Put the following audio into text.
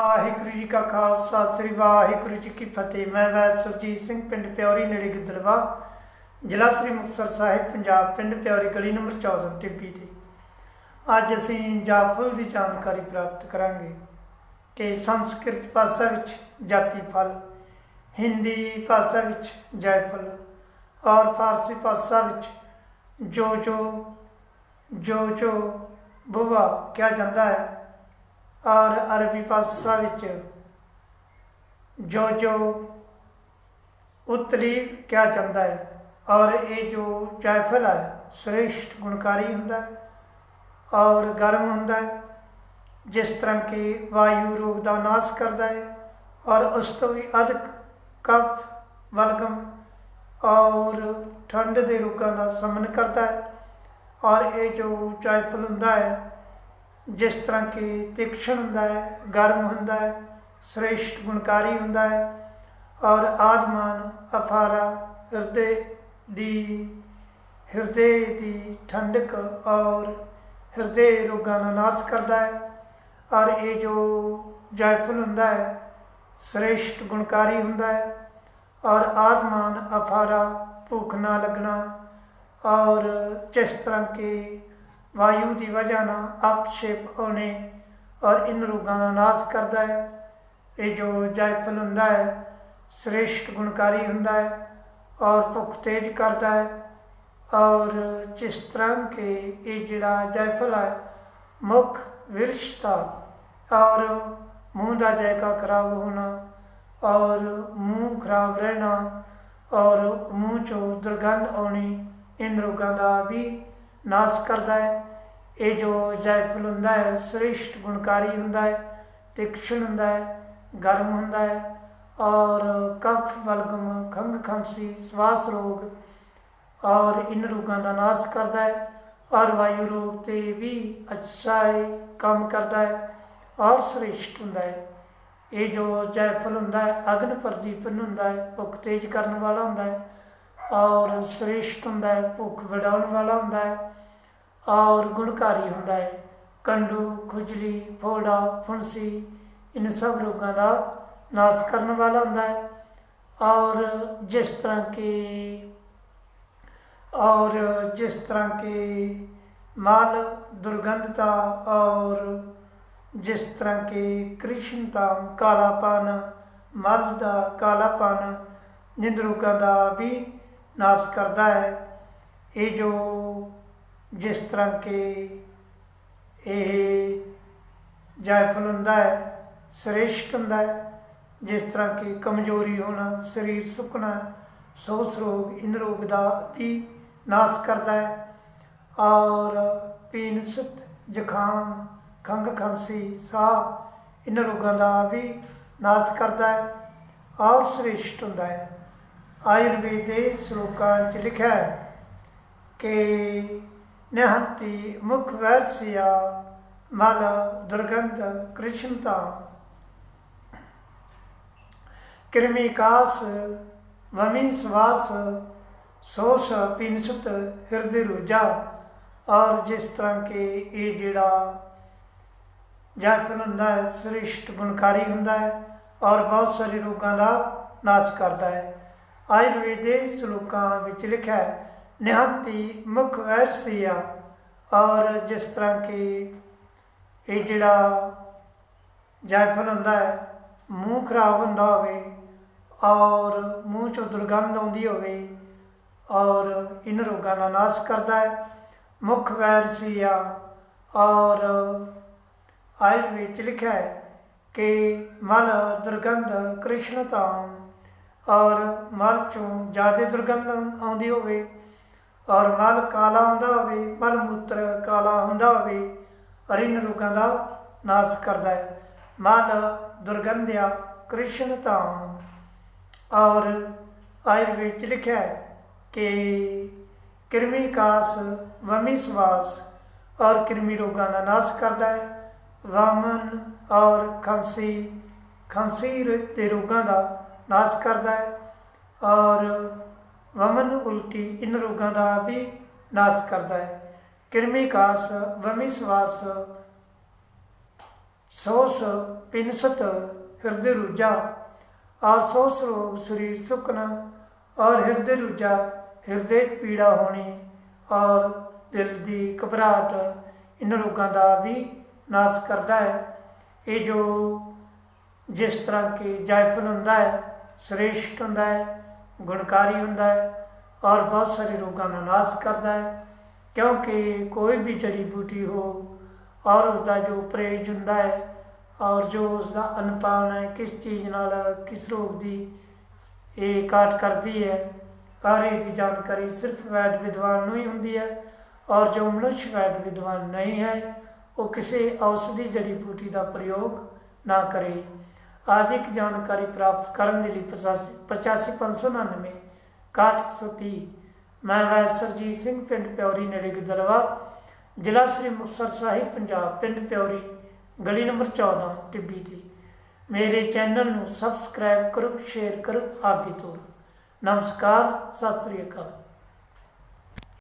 ਵਾਹਿਗੁਰੂ ਜੀ ਕਾ ਖਾਲਸਾ, ਸ੍ਰੀ ਵਾਹਿਗੁਰੂ ਜੀ ਕੀ ਫਤਿਹ। ਮੈਂ ਵੈਦ ਸਿੰਘ, ਪਿੰਡ ਪਿਉਰੀ ਨੇੜੇ ਗਿੱਦੜਵਾ, ਜ਼ਿਲ੍ਹਾ ਸ੍ਰੀ ਮੁਕਤਸਰ ਸਾਹਿਬ, ਪੰਜਾਬ, ਪਿੰਡ ਪਿਉਰੀ ਗਲੀ ਨੰਬਰ 14 ਟਿੱਬੀ ਤੇ। ਅੱਜ ਅਸੀਂ ਜਾਫਲ ਦੀ ਜਾਣਕਾਰੀ ਪ੍ਰਾਪਤ ਕਰਾਂਗੇ ਕਿ ਸੰਸਕ੍ਰਿਤ ਭਾਸ਼ਾ ਵਿੱਚ ਜਾਤੀ ਫਲ, ਹਿੰਦੀ ਭਾਸ਼ਾ ਵਿੱਚ ਜਾਇਫਲ ਔਰ ਫਾਰਸੀ ਭਾਸ਼ਾ ਵਿੱਚ ਜੋ ਜੋ ਜੋ ਜੋ ਬੁਵਾ ਕਿਹਾ ਜਾਂਦਾ ਹੈ। ਔਰ ਅਰਬੀ ਭਾਸ਼ਾ ਵਿੱਚ ਜੋ ਜੋ ਉਤਰੀ ਕਿਹਾ ਜਾਂਦਾ ਹੈ ਔਰ ਇਹ ਜੋ ਜਾਇਫਲ ਹੈ, ਸ੍ਰੇਸ਼ਟ ਗੁਣਕਾਰੀ ਹੁੰਦਾ ਹੈ ਔਰ ਗਰਮ ਹੁੰਦਾ ਹੈ, ਜਿਸ ਤਰ੍ਹਾਂ ਕਿ ਵਾਯੂ ਰੋਗ ਦਾ ਨਾਸ਼ ਕਰਦਾ ਹੈ ਔਰ ਉਸ ਤੋਂ ਵੀ ਅਧਿਕ ਕਫ, ਵਲਗਮ ਔਰ ਠੰਡ ਦੇ ਰੋਗਾਂ ਦਾ ਸਮਨ ਕਰਦਾ ਹੈ ਔਰ ਇਹ ਜੋ ਜਾਇਫਲ ਹੁੰਦਾ ਹੈ ਜਿਸ ਤਰ੍ਹਾਂ ਕਿ ਤਿਕਸ਼ਣ ਹੁੰਦਾ ਹੈ, ਗਰਮ ਹੁੰਦਾ ਹੈ, ਸ੍ਰੇਸ਼ਟ ਗੁਣਕਾਰੀ ਹੁੰਦਾ ਹੈ ਔਰ ਆਦਮਾਨ ਅਫਾਰਾ ਹਿਰਦੇ ਦੀ ਹਿਰਦੇ ਦੀ ਠੰਡਕ ਔਰ ਹਿਰਦੇ ਰੋਗਾਂ ਦਾ ਨਾਸ਼ ਕਰਦਾ ਹੈ ਔਰ ਇਹ ਜੋ ਜਾਇਫਲ ਹੁੰਦਾ ਹੈ, ਸ੍ਰੇਸ਼ਟ ਗੁਣਕਾਰੀ ਹੁੰਦਾ ਹੈ ਔਰ ਆਤਮਾਨ ਅਫਾਰਾ ਭੁੱਖ ਨਾ ਲੱਗਣਾ ਔਰ ਜਿਸ ਤਰ੍ਹਾਂ ਕਿ ਵਾਯੂ ਦੀ ਵਜ੍ਹਾ ਨਾਲ ਆਕਸ਼ੇਪ ਹੋਣੇ ਔਰ ਇਨ ਰੋਗਾਂ ਦਾ ਨਾਸ਼ ਕਰਦਾ ਹੈ। ਇਹ ਜੋ ਜਾਇਫਲ ਹੁੰਦਾ ਹੈ, ਸ੍ਰੇਸ਼ਟ ਗੁਣਕਾਰੀ ਹੁੰਦਾ ਹੈ ਔਰ ਭੁੱਖ ਤੇਜ਼ ਕਰਦਾ ਹੈ ਔਰ ਜਿਸ ਤਰ੍ਹਾਂ ਕਿ ਇਹ ਜਿਹੜਾ ਜਾਇਫਲ ਹੈ, ਮੁਖ ਵਿਰਸ਼ਤਾ ਔਰ ਮੂੰਹ ਦਾ ਜਾਇਕਾ ਖਰਾਬ ਹੋਣਾ ਔਰ ਮੂੰਹ ਖਰਾਬ ਰਹਿਣਾ ਔਰ ਮੂੰਹ ਚੋਂ ਦੁਰਗੰਧ ਆਉਣੀ, ਇਨ ਰੋਗਾਂ ਦਾ ਵੀ ਨਾਸ਼ ਕਰਦਾ ਹੈ। ਇਹ ਜੋ ਜਾਇਫਲ ਹੁੰਦਾ ਹੈ, ਸ੍ਰੇਸ਼ਟ ਗੁਣਕਾਰੀ ਹੁੰਦਾ ਹੈ, ਤਿਕਸ਼ਣ ਹੁੰਦਾ ਹੈ, ਗਰਮ ਹੁੰਦਾ ਹੈ ਔਰ ਕਫ ਵਲਗਮ ਖੰਗ ਖੰਸੀ ਸਵਾਸ ਰੋਗ ਔਰ ਇਨ ਰੋਗਾਂ ਦਾ ਨਾਸ਼ ਕਰਦਾ ਹੈ ਔਰ ਵਾਯੂ ਰੋਗ ਤੇ ਵੀ ਅੱਛਾ ਹੈ ਕੰਮ ਕਰਦਾ ਹੈ ਔਰ ਸ੍ਰੇਸ਼ਟ ਹੁੰਦਾ ਹੈ। ਇਹ ਜੋ ਜਾਇਫਲ ਹੁੰਦਾ ਹੈ, ਅਗਨ ਪ੍ਰਦੀਪਨ ਹੁੰਦਾ ਹੈ ਉਹ ਤੇਜ਼ ਕਰਨ ਵਾਲਾ ਹੁੰਦਾ ਹੈ। ਔਰ ਸ੍ਰੇਸ਼ਟ ਹੁੰਦਾ ਹੈ, ਭੁੱਖ ਵਡਾਉਣ ਵਾਲਾ ਹੁੰਦਾ ਹੈ, ਔਰ ਗੁਣਕਾਰੀ ਹੁੰਦਾ ਹੈ। ਕੰਡੂ, ਖੁਜਲੀ ਫੋੜਾ ਫੁੰਸੀ ਇਨ ਸਭ ਰੋਗਾਂ ਦਾ ਨਾਸ਼ ਕਰਨ ਵਾਲਾ ਹੁੰਦਾ ਹੈ। ਔਰ ਜਿਸ ਤਰ੍ਹਾਂ ਕਿ, ਔਰ ਜਿਸ ਤਰ੍ਹਾਂ ਕਿ ਮਾਲ, ਦੁਰਗੰਧਤਾ, ਔਰ ਜਿਸ ਤਰ੍ਹਾਂ ਕਿ ਕ੍ਰਿਸ਼ਨਤਾ, ਕਾਲਾਪਨ, ਮਲ ਦਾ ਕਾਲਾਪਨ ਨਿੰਦਰੂਕਾਂ ਦਾ ਵੀ ਨਾਸ਼ ਕਰਦਾ ਹੈ। ਇਹ ਜੋ ਜਿਸ ਤਰ੍ਹਾਂ ਕਿ ਇਹ ਜਾਇਫਲ ਹੁੰਦਾ ਹੈ, ਸ੍ਰੇਸ਼ਟ ਹੁੰਦਾ ਹੈ, ਜਿਸ ਤਰ੍ਹਾਂ ਕਿ ਕਮਜ਼ੋਰੀ ਹੋਣਾ, ਸਰੀਰ ਸੁੱਕਣਾ, ਸੋਸ ਰੋਗ, ਇਨ ਰੋਗ ਦਾ ਵੀ ਨਾਸ਼ ਕਰਦਾ ਹੈ। ਔਰ ਪੀਨਸਤ ਜ਼ੁਕਾਮ ਖੰਗ ਖਾਂਸੀ, ਸਾਹ ਇਨ ਰੋਗਾਂ ਦਾ ਵੀ ਨਾਸ਼ ਕਰਦਾ ਹੈ। ਔਰ ਸ੍ਰੇਸ਼ਟ ਹੁੰਦਾ ਹੈ। ਆਯੁਰਵੇਦ ਦੇ ਸ਼ਲੋਕਾਂ 'ਚ ਲਿਖਿਆ ਹੈ ਕਿ ਨਹੰਤੀ ਮੁਖ ਵਰਸਿਆ ਮਲ ਦੁਰਗੰਧ ਕ੍ਰਿਸ਼ਨਤਾ। ਕਿਰਮਿਕਾਸ ਵਮੀ ਸਵਾਸ ਸੋਸ ਪਿਨਸਤ ਹਿਰਦੇ ਰੁਜਾ। ਔਰ ਜਿਸ ਤਰ੍ਹਾਂ ਕਿ ਇਹ ਜਿਹੜਾ ਜਾਇਫਲ ਹੁੰਦਾ ਹੈ, ਸ੍ਰਿਸ਼ਟ ਗੁਣਕਾਰੀ ਹੁੰਦਾ ਹੈ ਔਰ ਬਹੁਤ ਸਾਰੇ ਰੋਗਾਂ ਦਾ ਨਾਸ਼ ਕਰਦਾ ਹੈ। ਆਯੁਰਵੇਦ ਦੇ ਸ਼ਲੋਕਾਂ ਵਿੱਚ ਲਿਖਿਆ ਹੈ, ਨਿਹੰਤੀ ਮੁਖ ਵੈਰਸੀਆ। ਔਰ ਜਿਸ ਤਰ੍ਹਾਂ ਕਿ ਇਹ ਜਿਹੜਾ ਜਾਇਫਲ ਹੁੰਦਾ ਹੈ, ਮੂੰਹ ਖਰਾਬ ਹੁੰਦਾ ਹੋਵੇ ਔਰ ਮੂੰਹ ਚੋਂ ਦੁਰਗੰਧ ਆਉਂਦੀ ਹੋਵੇ ਔਰ ਇਹਨਾਂ ਰੋਗਾਂ ਦਾ ਨਾਸ਼ ਕਰਦਾ ਹੈ, ਮੁਖ ਵੈਰਸੀਆ। ਔਰ ਆਯੁਰਵੇਦ ਚ ਲਿਖਿਆ ਹੈ ਕਿ ਮਲ ਦੁਰਗੰਧ ਕ੍ਰਿਸ਼ਨਤਾ ਔਰ ਮਲ ਚੋਂ ਜ਼ਿਆਦਾ ਦੁਰਗੰਧ ਆਉਂਦੀ ਹੋਵੇ, ਔਰ ਮਲ ਕਾਲਾ ਹੁੰਦਾ ਹੋਵੇ, ਮਲ ਮੂਤਰ ਕਾਲਾ ਹੁੰਦਾ ਹੋਵੇ, ਅਰਿਨ ਰੋਗਾਂ ਦਾ ਨਾਸ਼ ਕਰਦਾ ਹੈ। ਮਲ ਦੁਰਗੰਧਿਆ ਕ੍ਰਿਸ਼ਨ ਕ੍ਰਿਸ਼ਨਤਾ ਔਰ ਆਯੁਰਵੇਦ ਚ ਲਿਖਿਆ ਹੈ ਕਿ ਕਿਰਮੀ ਕਾਸ ਵਮੀ ਸਵਾਸ, ਔਰ ਕਿਰਮੀ ਰੋਗਾਂ ਦਾ ਨਾਸ਼ ਕਰਦਾ ਹੈ। ਵਾਮਨ ਔਰ ਖਾਂਸੀ ਖਾਂਸੀ ਦੇ ਰੋਗਾਂ ਦਾ ਨਾਸ ਕਰਦਾ ਹੈ ਔਰ ਵਮਨ ਉਲਟੀ ਇਨ ਰੋਗਾਂ ਦਾ ਵੀ ਨਾਸ ਕਰਦਾ ਹੈ। ਕਿਰਮੀ ਕਾਸ, ਵਮੀ ਸਵਾਸ, ਸੋਸ, ਪਿੰਸਤ, ਹਿਰਦੇ ਰੂਜਾ ਔਰ ਸੋਸ ਰੋਗ ਸਰੀਰ ਸੁਕਣਾ ਔਰ ਹਿਰਦੇ ਰੂਜਾ, ਹਿਰਦੇ ਪੀੜਾ ਹੋਣੀ ਔਰ ਦਿਲ ਦੀ ਘਬਰਾਹਟ ਇਹਨਾਂ ਰੋਗਾਂ ਦਾ ਵੀ ਨਾਸ ਕਰਦਾ ਹੈ। ਇਹ ਜੋ ਜਿਸ ਤਰ੍ਹਾਂ ਕਿ ਜਾਇਫਲ ਹੁੰਦਾ ਹੈ ਸ੍ਰੇਸ਼ਟ ਹੁੰਦਾ ਹੈ, ਗੁਣਕਾਰੀ ਹੁੰਦਾ ਹੈ ਔਰ ਬਹੁਤ ਸਾਰੇ ਰੋਗਾਂ ਦਾ ਨਾਸ਼ ਕਰਦਾ ਹੈ। ਕਿਉਂਕਿ ਕੋਈ ਵੀ ਜੜੀ ਬੂਟੀ ਹੋ ਔਰ ਉਸ ਦਾ ਜੋ ਪ੍ਰੇਜ ਹੁੰਦਾ ਹੈ ਔਰ ਜੋ ਉਸ ਦਾ ਅਨੁਪਾਨ ਹੈ, ਕਿਸ ਚੀਜ਼ ਨਾਲ, ਕਿਸ ਰੋਗ ਦੀ ਇਹ ਕਾਟ ਕਰਦੀ ਹੈ ਔਰ ਇਹਦੀ ਜਾਣਕਾਰੀ ਸਿਰਫ ਵੈਦ ਵਿਦਵਾਨ ਨੂੰ ਹੀ ਹੁੰਦੀ ਹੈ ਔਰ ਜੋ ਮਨੁੱਖ ਵੈਦ ਵਿਦਵਾਨ ਨਹੀਂ ਹੈ, ਉਹ ਕਿਸੇ ਔਸ਼ਧੀ ਜੜੀ ਬੂਟੀ ਦਾ ਪ੍ਰਯੋਗ ਨਾ ਕਰੇ। ਆਰਥਿਕ ਜਾਣਕਾਰੀ ਪ੍ਰਾਪਤ ਕਰਨ ਦੇ ਲਈ 85599 6130 ਮੈਂ ਵੈਦ ਸਰਜੀਤ ਸਿੰਘ, ਪਿੰਡ ਪਿਉਰੀ ਨੇੜੇ ਗਿੱਦੜਵਾ ਜ਼ਿਲ੍ਹਾ ਸ੍ਰੀ ਮੁਕਤਸਰ ਸਾਹਿਬ, ਪੰਜਾਬ, ਪਿੰਡ ਪਿਉਰੀ ਗਲੀ ਨੰਬਰ 14 ਟਿੱਬੀ ਦੀ ਮੇਰੇ ਚੈਨਲ ਨੂੰ ਸਬਸਕ੍ਰਾਈਬ ਕਰੋ, ਸ਼ੇਅਰ ਕਰੋ ਆਗੇ ਤੋਰੋ ਨਮਸਕਾਰ, ਸਤਿ ਸ੍ਰੀ ਅਕਾਲ।